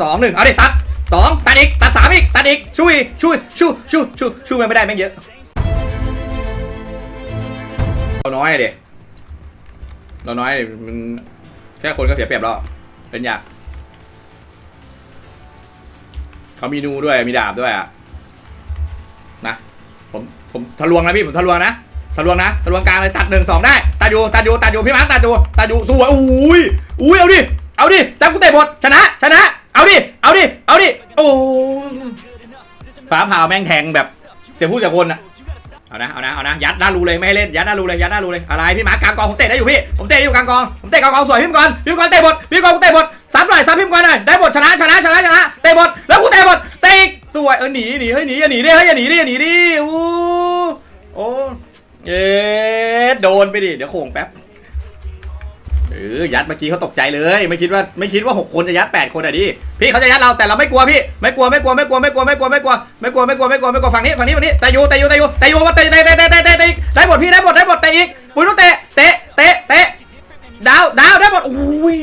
สองหนึ่งเอาดิตัดสองตัดอีกตัดสามอีกตัดอีกช่วยช่วยช่วยช่วยช่วยช่วยไม่ได้แม่งเยอะเราน้อยเด็เราน้อยเด็มันแค่คนก็เสียเปรียบแล้วเป็นยากเขามีนูด้วยมีดาบด้วยอะนะผมผมทะลวงนะพี่ผมทะลวงนะทะลวงนะทะลวงกลางเลยตัดหนึ่งสองได้ตัดอยู่ตัดอยู่ตัดอยู่พี่มาร์ตัดอยู่ตัดอยู่ตัวอุ้ยอุ้ยเอาดิเอาดิจับกูเตะหมดชนะชนะ ฟ้าผ่าแม่งแทงแบบเสียผู้เสียคนอะเอานะเอานะเอานะยัดหน้ารูเลยไม่ให้เล่นยัดหน้ารูเลยยัดหน้ารูเลยอะไรพี่มาร์คกลางกองผมเตะได้อยู่พี่ผมเตะได้อยู่กลางกองผมเตะกลางกองสวยพี่มังกรพี่มังกรเตะหมดพี่มังกรกูเตะหมดซัดหน่อยซัดพี่มังกรหน่อยได้หมดชนะชนะชนะชนะเตะหมดแล้วกูเตะหมดเตะอีกสวยเออหนีหนีเฮ้ยหนีอย่าหนีดิเฮ้ยอย่าหนีดิอย่าหนีดิอู้โอ้เอ๊โดนไปดิเดี๋ยวโข่งแป๊บ เออยัดเมื่อกี้เขาตกใจเลย ไม่คิดว่าไม่คิดว่าหกคนจะยัดแปดคนอะดิพี่เขาจะยัดเราแต่เราไม่กลัวพี่ ไม่กลัวไม่กลัวไม่กลัวไม่กลัวไม่กลัวไม่กลัวไม่กลัวไม่กลัวไม่กลัวไม่กลัวฝั่งนี้ฝั่งนี้ฝั่งนี้แต่อยู่แต่อยู่แต่อยู่แต่อยู่ว่าเตะเตะเตะเตะเตะเตะได้หมดพี่ได้หมดได้หมดเตะอีกปุ้ยต้องเตะเตะเตะเตะดาวดาวได้หมดอุ้ย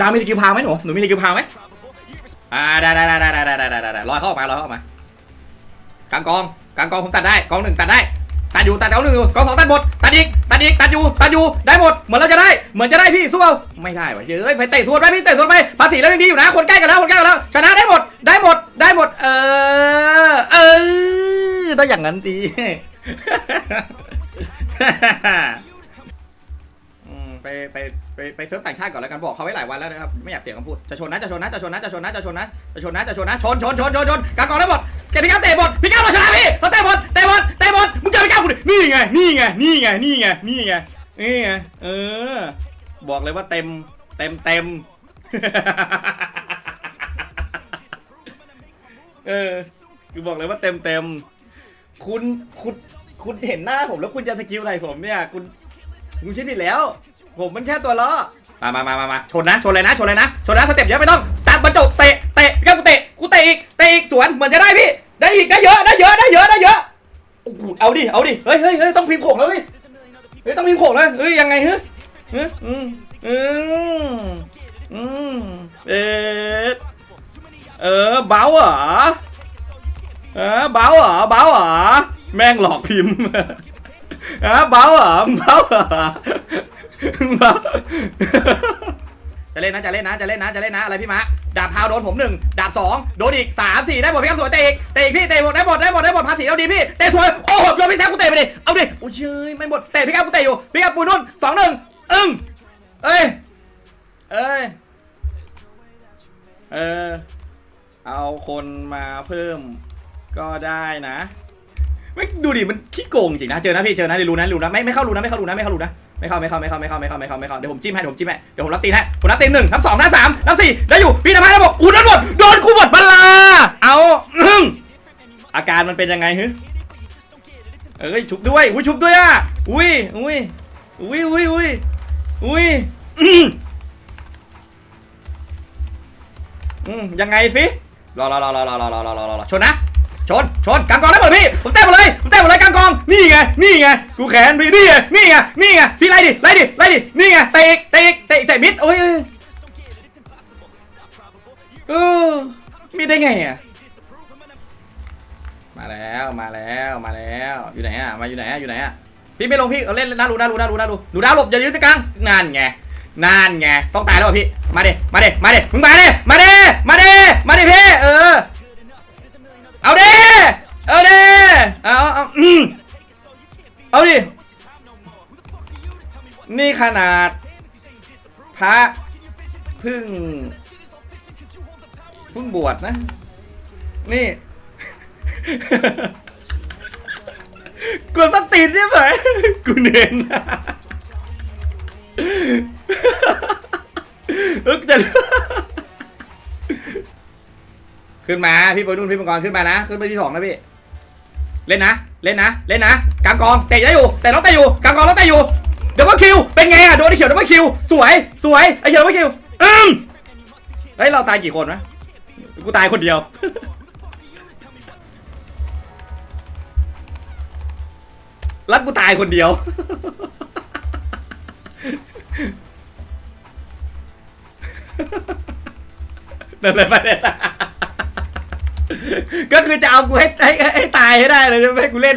ดาวมีตะกิ้วพาวไหมหนูหนูมีตะกิ้วพาวไหมอ่าได้ได้ได้ได้ได้ได้ได้ได้ได้ลอยเข้าออกมาลอยเข้าออกมากลางกองกลางกองผมตัดได้กองหนึ่งตัดได้ตัดอยู่ตัดเอาหนึ่งอยู่กองสองตัดหมดตัดอีก ดอีกตัดอยู่ตัดอยู่ได้หมดเหมือนเราจะได้เหมือนจะได้พี่สู้เอาไม่ได้วะเฮ้ยไปเตะสวนไปพี่เตะสวนไปภาษีแล้วยังดีอยู่นะ คนใกล้กันแล้วคนใกล้กันแล้วชนะได้หมดได้หมดได้หมด เออเออต้องอย่างนั้นดีไปไปไปไปเซิร์ฟต่างชาติก่อนแล้วกันบอกเขาไว้หลายวันแล้วนะครับไม่อยากเสียคำพูดจะชนนะจะชนนะจะชนนะจะชนนะจะชนนะจะชนนะจะชนนะชนชนชนชนชนกางกองได้หมดเก็บพี่ก้าวเตะหมดพี่ก้าวเราชนะพี่เราเตะหมดเตะหมด กูดินี่ไง นี่ไง นี่ไง นี่ไง นี่ไง นี่ไง เออ บอกเลยว่าเต็ม เต็มเต็ม เออคือบอกเลยว่าเต็มเต็ม คุณ คุณ คุณเห็นหน้าผมแล้วคุณจะสกิลอะไรผมเนี่ย คุณ คุณคิดดีแล้ว ผมมันแค่ตัวล้อ มามามามามาชนนะ ชนเลยนะ ชนเลยนะ ชนนะ สเต็ปเยอะไม่ต้อง ตัดบรรจุเตะ เตะพี่ครับกูเตะ กูเตะอีก เตะอีก สวน เหมือนจะได้พี่ ได้อีก ได้เยอะ ได้เยอะ ได้เยอะ ได้เยอะ โอ้โหเอาดิ เอาดิ เฮ้ยเฮ้ยเฮ้ยต้องพิมพ์โขงแล้วเฮ้ยเฮ้ยต้องพิมพ์โขงแล้วเฮ้ยยังไงเฮ้ยเฮ้ยอืมอืมอืมเอ๊ะเออเบาเหรอเออเบาเหรอเบาเหรอแม่งหลอกพิมพ์ฮะเบาเหรอเบาเหรอเบา จะเล่นนะจะเล่นนะจะเล่นนะจะเล่นนะอะไรพี่มะดาบพาวโดนผมหนึ่งดาบสองโดนอีกสามสี่ได้หมดพี่ครับสวยเตะอีกเตะอีกพี่เตะหมดได้หมดได้หมดได้หมดภาษีเราดีพี่เตะสวยโอ้โหโดนพี่แซคกูเตะไปดิเอาดิโอ้ยเชยไม่หมดเตะพี่ครับกูเตะอยู่พี่ครับปูนุ่นสองหนึ่งอึ้งเอ้ยเอ้ยเออเอาคนมาเพิ่มก็ได้นะไม่ดูดิมันขี้โกงจริงนะเจอนะพี่เจอนะเดี๋ยวรู้นะรู้นะไม่ไม่เข้ารู้นะไม่เข้ารู้นะไม่เข้ารู้นะ ไม่เข้าไม่เข้าไม่เข้าไม่เข้าไม่เข้าไม่เข้าไม่เข้าเดี๋ยวผมจิ้มให้เดี๋ยวผมจิ้มให้เดี๋ยวผมรับตีนให้ผมรับตีนหนึ่งนับสองนับสามนับสี่ได้อยู่พี่นภัสนะบอกอู้นั่นหมดโดนกูหมดบัลลาเอาอาการมันเป็นยังไงฮึเอ้ยชุบด้วยอุ้ยชุบด้วยอะอุ้ยอุ้ยอุ้ยอุ้ยอุ้ยอุ้ยอืมยังไงสิรอรอรอรอรอรอรอรอรอรอชนนะชนชนกลางกองได้หมดพี่ผมเตะหมดเลย นี่ไง นี่ไง กูแขนพี่นี่ไง นี่ไง นี่ไง พี่ไล่ดิ ไล่ดิ ไล่ดิ นี่ไง เตะอีกเตะอีกเตะอีกเตะมิด โอ้ยเออมิดได้ไงอะ มาแล้ว มาแล้ว มาแล้ว อยู่ไหนอะ มาอยู่ไหนอะ อยู่ไหนอะ พี่ไม่ลงพี่เอาเล่นน่ารู้น่ารู้น่ารู้น่ารู้หนูดาวหลบอย่ายืนตะกลางนั่นไงนั่นไง ต้องตายแล้วพี่ มาเดมาเดมาเดมึงมาเดมาเดมาเดมาเดพี่ เออ เอาเอ นี่ขนาด พระพึ่งพึ่งบวชนะ นี่กวนสตีนใช่ไหมกูเน้นเออจะขึ้นมาพี่ปอยนุ่นพี่มังกรขึ้นมานะ ขึ้นไปที่สองนะพี่ เล่นนะ เล่นนะ เล่นนะกลางกองเตะได้อยู่ แต่น้องเตะอยู่กลางกองน้องเตะอยู่ ดี๋ยวว่าคิวเป็นไงอะโดนไอ้เขียวเดี๋ยวว่าคิวสวยสวยไอ้เขียวเดี๋ยวว่าคิวอืมเฮ้ยเราตายกี่คนวะกูตายคนเดียวแล้วกูตายคนเดียวกนั่นเลยประเด็นก็คือจะเอากูให้ให้ให้ตายให้ได้เลยจะไม่ให้กูเล่น